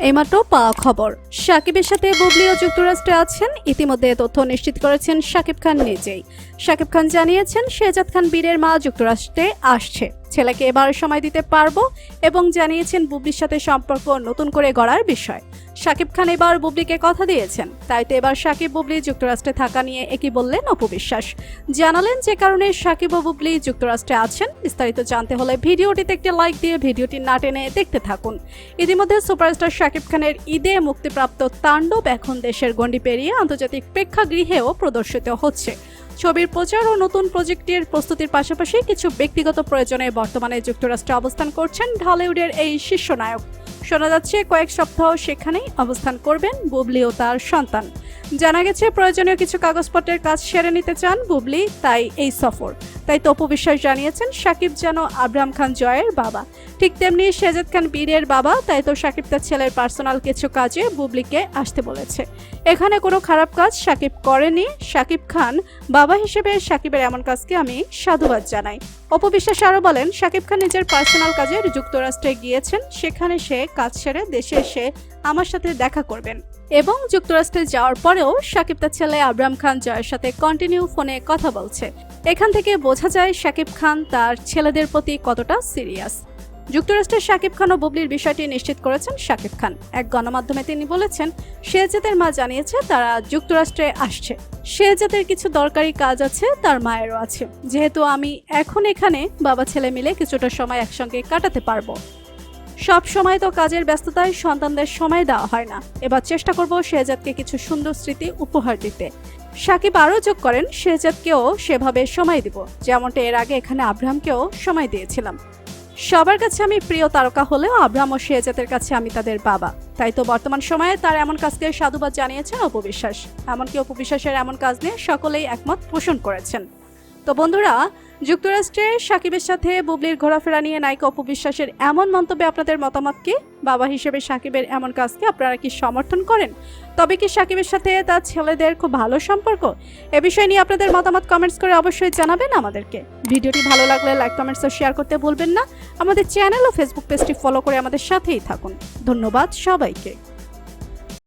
এইমাত্র পাওয়া খবর। সাকিবের সাথে বুবলিও যুক্তরাষ্ট্রে আছেন। ইতিমধ্যে তথ্য নিশ্চিত করেছেন সাকিব খান নিজেই। সাকিব খান জানিয়েছেন, শেহজাদ খান বীরের মা যুক্তরাষ্ট্রে আসছে। ছেলেকে এবার সময় দিতে পারব এবং জানিয়েছেন বুবলির সাথে সম্পর্ক নতুন করে গড়ার বিষয়। সাকিব খান এবার বুবলিকে কথা দিয়েছেন। তাই তো এবার সাকিব, বুবলি যুক্তরাষ্ট্রে থাকা নিয়ে একই বললেন অপু বিশ্বাস? জানালেন যে কারণে সাকিব ও বুবলি যুক্তরাষ্ট্রে আছেন। বিস্তারিত জানতে হলে ভিডিওটিতে একটি লাইক দিয়ে ভিডিওটি না টেনে দেখতে থাকুন। ইতিমধ্যে সুপারস্টার শাকিব খানের ঈদে মুক্তিপ্রাপ্ত তাণ্ডব এখন দেশের গণ্ডি পেরিয়ে আন্তর্জাতিক প্রেক্ষাগৃহেও প্রদর্শিত হচ্ছে। ছবির প্রচার ও নতুন প্রজেক্টের প্রস্তুতির পাশাপাশি কিছু ব্যক্তিগত প্রয়োজনে বর্তমানে যুক্তরাষ্ট্রে অবস্থান করছেন ঢালিউডের এই শীর্ষ নায়ক। শোনা যাচ্ছে, কয়েক সপ্তাহ সেখানেই অবস্থান করবেন বুবলি ও তার সন্তান। জানা গেছে, প্রয়োজনীয় কিছু কাগজপত্রের কাজ সেরে নিতে চান বুবলি, তাই এই সফর। তাই তপু বিশ্বাস জানিয়েছেন, সাকিব যেন আব্রাহাম খান জয়ের বাবা। ঠিক তেমনি শেজাদ খান বীরের বাবা, তাই তো সাকিব তার ছেলের পার্সোনাল কিছু কাজে বুবলিকে আসতে বলেছে। এখানে কোনো খারাপ কাজ সাকিব করেনি। সাকিব খান বাবা হিসেবে সাকিবের এমন কাজকে আমি সাধুবাদ জানাই। অপবিশ্বাস আরও বলেন, সাকিব খান নিজের পার্সোনাল কাজে যুক্তরাষ্ট্রে গিয়েছেন, সেখানে সে কাজ সেরে দেশে এসে আমার সাথে দেখা করবেন। এবং যুক্তরাষ্ট্রে যাওয়ার পরেও সাকিব তার ছেলে আব্রাম খান জয়ের সাথে কন্টিনিউ ফোনে কথা বলছে। এখান থেকে বোঝা যায় সাকিব খান তার ছেলেদের প্রতি কতটা সিরিয়াস যুক্তরাষ্ট্রের শাকিব খান ও বুবলির বিষয়টি নিশ্চিত করেছেন শাকিব খান। এক গণমাধ্যমে তিনি বলেছেন শেহজাদের মা জানিয়েছে তারা যুক্তরাষ্ট্রে আসছে। শেহজাদের কিছু দরকারি কাজ আছে, তার মায়েরও আছে। যেহেতু আমি এখন এখানে, বাবা ছেলে মিলে কিছুটা সময় একসঙ্গে কাটাতে পারব। সব সময় তো কাজের ব্যস্ততায় সন্তানদের সময় দেওয়া হয় না। এবার চেষ্টা করব শেহজাদকে কিছু সুন্দর স্মৃতি উপহার দিতে। সাকিব আরও যোগ করেন, শেহজাদকেও সেভাবে সময় দিব। যেমনটা এর আগে এখানে আব্রাহামকেও সময় দিয়েছিলাম। সবার কাছে আমি প্রিয় তারকা হলেও আব্রাহাম ও শেহজাদের কাছে আমি তাদের বাবা। তাই তো বর্তমান সময়ে তার এমন কাজকে সাধুবাদ জানিয়েছেন অপবিশ্বাস। এমনকি অপবিশ্বাসের এমন কাজ নিয়ে সকলেই একমত পোষণ করেছেন। তো বন্ধুরা যুক্তরাষ্ট্রে সাকিবের সাথে বুবলির ঘোরাফেরা নিয়ে নায়িকা অপবিশ্বাসের এমন মন্তব্যে আপনাদের মতামত কি? বাবা হিসেবে সাকিবের এমন কাজকে আপনারা কি সমর্থন করেন? তবে কি সাকিবের সাথে তার ছেলেদের খুব ভালো সম্পর্ক? এ বিষয় নিয়ে আপনাদের মতামত কমেন্টস করে অবশ্যই জানাবেন আমাদেরকে। ভিডিওটি ভালো লাগলে লাইক কমেন্টস শেয়ার করতে ভুলবেন না। আমাদের চ্যানেল ও ফেসবুক পেজটি ফলো করে আমাদের সাথেই থাকুন। ধন্যবাদ সবাইকে।